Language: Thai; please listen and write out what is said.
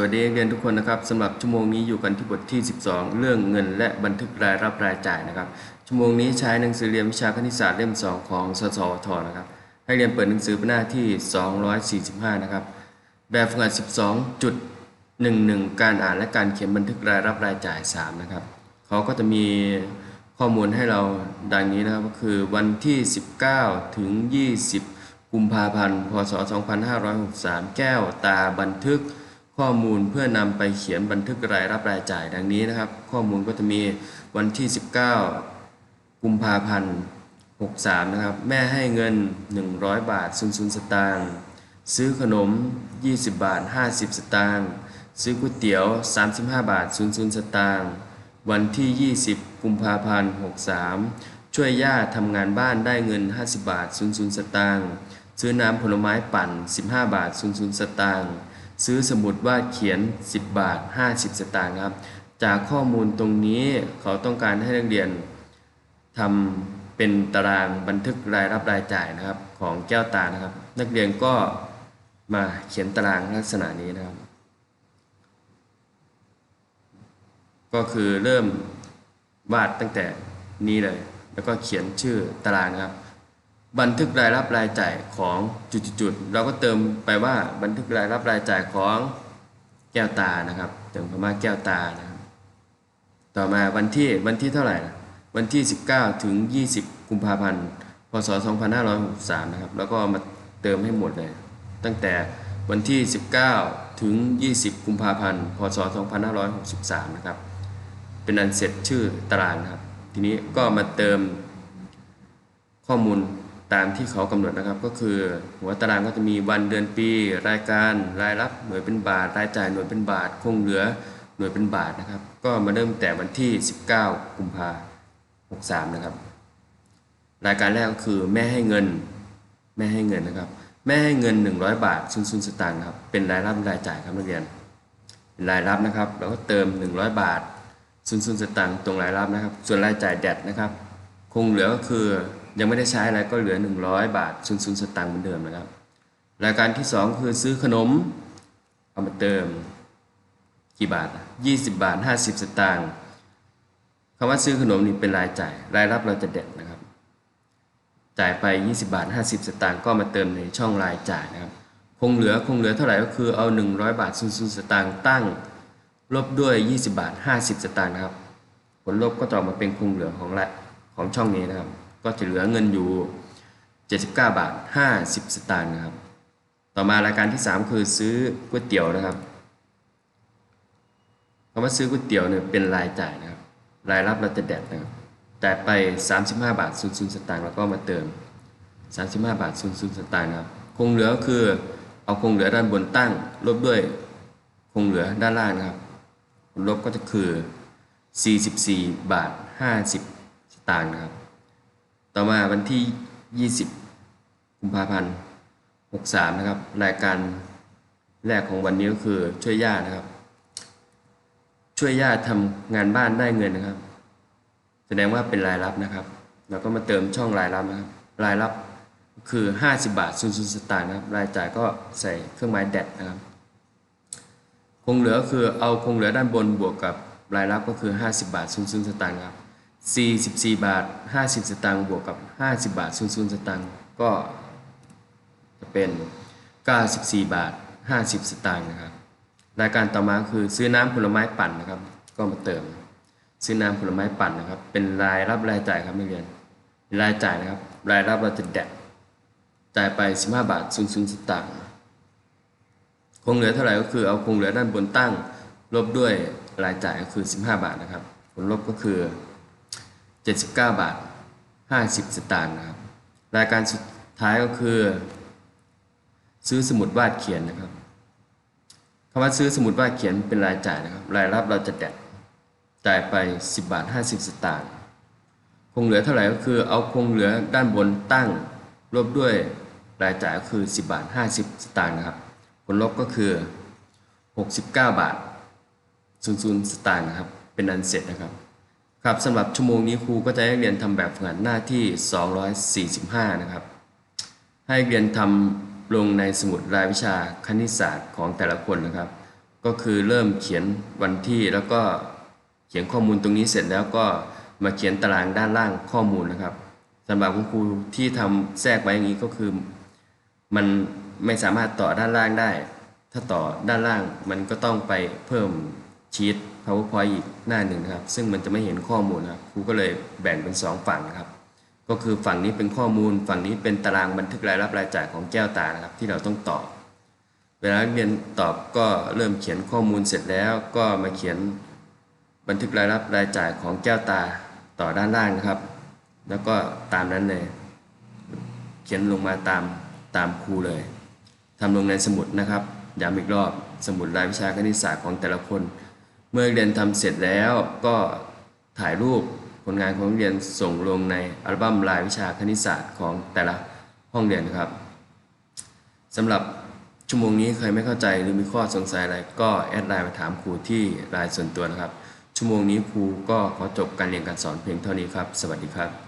วัสดีเรียนทุกคนนะครับสำหรับชั่วโมงนี้อยู่กันที่บทที่ 12 เรื่องเงินและบันทึกรายรับรายจ่ายนะครับชั่วโมงนี้ใช้หนังสือเรียนวิชาคณิตศาสตร์เล่ม 2 ของสสทนะครับให้เรียนเปิดหนังสือไปหน้าที่ 245 นะครับแบบฝึกหัด 12.11 การอ่านและการเขียนบันทึกรายรับรายจ่าย 3 นะครับเขาก็จะมีข้อมูลให้เราดังนี้นะครับก็คือวันที่ 19 ถึง 20 กุมภาพันธ์พศ2563 แก้วตาบันทึก ข้อมูลเพื่อนำไปเขียนบันทึกรายรับรายจ่ายดังนี้นะครับ ข้อมูลก็จะมีวันที่ 19 กุมภาพันธ์ 63 นะครับ แม่ให้เงิน 100 บาท 00 สตางค์ซื้อขนม 20 บาท 50 สตางค์ซื้อก๋วยเตี๋ยว 35 บาท 00 สตางค์วันที่ 20 กุมภาพันธ์ 63 ช่วยย่าทำงานบ้านได้เงิน 50 บาท 00 สตางค์ซื้อน้ำผลไม้ปั่น 15 บาท 00 สตางค์ ซื้อสมุดวาดเขียน 10 บาท 50 สตางค์ครับ จากข้อมูลตรงนี้เขาต้องการให้นักเรียนทำเป็นตารางบันทึกรายรับรายจ่ายนะครับของแก้วตานะครับ นักเรียนก็มาเขียนตารางลักษณะนี้นะครับ ก็คือเริ่มวาดตั้งแต่นี้เลย แล้วก็เขียนชื่อตารางนะครับ บันทึกรายรับรายจ่ายของจุดๆเราก็เติมไปว่าบันทึกรายรับรายจ่ายของแก้วตานะครับ เติมคำว่าแก้วตานะครับ ต่อมาวันที่วันที่เท่าไหร่นะวันที่ 19 ถึง 20 กุมภาพันธ์ พศ 2563 นะครับ แล้วก็มาเติมให้หมดเลย ตั้งแต่วันที่ 19 ถึง 20 กุมภาพันธ์ พศ 2563 นะครับ เป็นอันเสร็จชื่อตารางนะครับ ทีนี้ก็มาเติมข้อมูล ตามที่เขากำหนดนะครับก็คือ หัวตารางก็จะมีวันเดือนปี รายการรายรับหน่วยเป็นบาท รายจ่ายหน่วยเป็นบาท คงเหลือหน่วยเป็นบาทนะครับ ก็มาเริ่มแต่วันที่ 19 กุมภา63 นะครับ รายการแรกก็คือแม่ให้เงิน แม่ให้เงินนะครับ แม่ให้เงิน 100 บาทซุนซุนสตางค์ครับเป็นรายรับรายจ่ายครับนักเรียนเป็นรายรับนะครับเราก็เติม 100 บาทซุนซุนสตางค์ตรงรายรับนะครับ ส่วนรายจ่ายแดดนะครับ คงเหลือก็คือ ยังไม่ได้ใช้อะไรก็เหลือ 100 บาทซุนซุนสตางค์เหมือนเดิมนะครับรายการที่ 2 คือซื้อขนมเอามาเติมกี่บาท 20 บาท 50 สตางค์คำว่าซื้อขนมนี่เป็นรายจ่าย รายรับเราจะเด็ดนะครับ จ่ายไป 20 บาท 50 สตางค์ก็มาเติมในช่องรายจ่ายนะครับ คงเหลือคงเหลือเท่าไหร่ก็คือเอา 100 บาทซุนสตางค์ตั้ง ลบด้วย 20 บาท 50 สตางค์นะครับ ผลลบก็จะออกมาเป็นคงเหลือของละของช่องนี้นะครับ ก็จะเหลือเงินอยู่ 79 บาท 50 สตางค์นะครับ ต่อมารายการที่ 3 คือซื้อก๋วยเตี๋ยวนะครับคำว่าซื้อก๋วยเตี๋ยวเนี่ยเป็นรายจ่ายนะครับ รายรับเราจะแดดนะครับจ่ายไป 35 บาท 00 สตางค์แล้วก็มาเติม 35 บาท 00 สตางค์นะครับ คงเหลือคือเอาคงเหลือด้านบนตั้งลบด้วยคงเหลือด้านล่างนะครับลลบก็จะคือ 44 บาท 50 สตางค์นะครับ ต่อมาวันที่ 20 กุมภาพันธ์ 63 นะครับ รายการแรกของวันนี้ก็คือช่วยย่านะครับ ช่วยย่าทำงานบ้านได้เงินนะครับ แสดงว่าเป็นรายรับนะครับ เราก็มาเติมช่องรายรับนะครับ รายรับคือ 50 บาท0ูนสตางค์นะครับ รายจ่ายก็ใส่เครื่องหมายแดดนะครับ คงเหลือคือเอาคงเหลือด้านบนบวกกับรายรับก็คือ 50 บาท0ูนสตางค์ครับ 44 บาท 50 สตางค์บวกกับ 50 บาท0ูนสตางค์ก็จะเป็น 94 บาท 50 สตางค์นะครับรายการต่อมาคือซื้อน้ำผลไม้ปั่นนะครับ ก็มาเติม ซื้อน้ำผลไม้ปั่นนะครับ เป็นรายรับรายจ่ายครับนักเรียนรายจ่ายนะครับ รายรับเราจะแดดจ่ายไป 15 บาท0ูนสตางค์คงเหลือเท่าไหร่ก็คือเอาคงเหลือด้านบนตั้งลบด้วยรายจ่ายก็คือ 15 บาทนะครับผลลบก็คือ 79 บาท 50 สตางค์นะครับ รายการสุดท้ายก็คือ ซื้อสมุดวาดเขียนนะครับคำว่าซื้อสมุดวาดเขียนเป็นรายจ่ายนะครับ รายรับเราจะแดดจ่ายไป 10 บาท 50 สตางค์คงเหลือเท่าไหร่ก็คือเอาคงเหลือด้านบนตั้งลบด้วยรายจ่ายก็คือ 10 บาท 50 สตางค์นะครับ ผลลบก็คือ 69 บาท00สตางค์นะครับ เป็นอันเสร็จนะครับ ครับสำหรับชั่วโมงนี้ครูก็จะให้เรียนทำแบบฝึกหัดหน้าที่ 245 นะครับ ให้เรียนทำลงในสมุดรายวิชาคณิตศาสตร์ของแต่ละคนนะครับ ก็คือเริ่มเขียนวันที่แล้วก็เขียนข้อมูลตรงนี้เสร็จแล้วก็มาเขียนตารางด้านล่างข้อมูลนะครับสำหรับคุณครูที่ทำแทรกไว้อย่างนี้ก็คือ มันไม่สามารถต่อด้านล่างได้ ถ้าต่อด้านล่างมันก็ต้องไปเพิ่ม ชีต powerpoint อีกหน้าหนึ่งนะครับ ซึ่งมันจะไม่เห็นข้อมูลนะครับครูก็เลยแบ่งเป็น 2 ฝั่งนะครับ ก็คือฝั่งนี้เป็นข้อมูล ฝั่งนี้เป็นตารางบันทึกรายรับรายจ่ายของแก้วตานะครับ ที่เราต้องตอบ เวลาเรียนตอบก็เริ่มเขียนข้อมูลเสร็จแล้วก็มาเขียนบันทึกรายรับรายจ่ายของแก้วตาต่อด้านล่างนะครับ แล้วก็ตามนั้นเลยเขียนลงมาตามตามครูเลยทำลงในสมุดนะครับย้ำอีกรอบสมุดรายวิชาคณิตศาสตร์ของแต่ละคน มื่อเรียนทำเสร็จแล้วก็ถ่ายรูปผลงานของเรียนส่งลงในอัลบั้มรายวิชาคณิตศาสตร์ของแต่ละห้องเรียนครับสำหรับชั่วโมงนี้ใครไม่เข้าใจหรือมีข้อสงสัยอะไรก็แอดไลน์มาถามครูที่ไลน์ส่วนตัวนะครับ ชั่วโมงนี้ครูก็ขอจบการเรียนการสอนเพียงเท่านี้ครับ สวัสดีครับ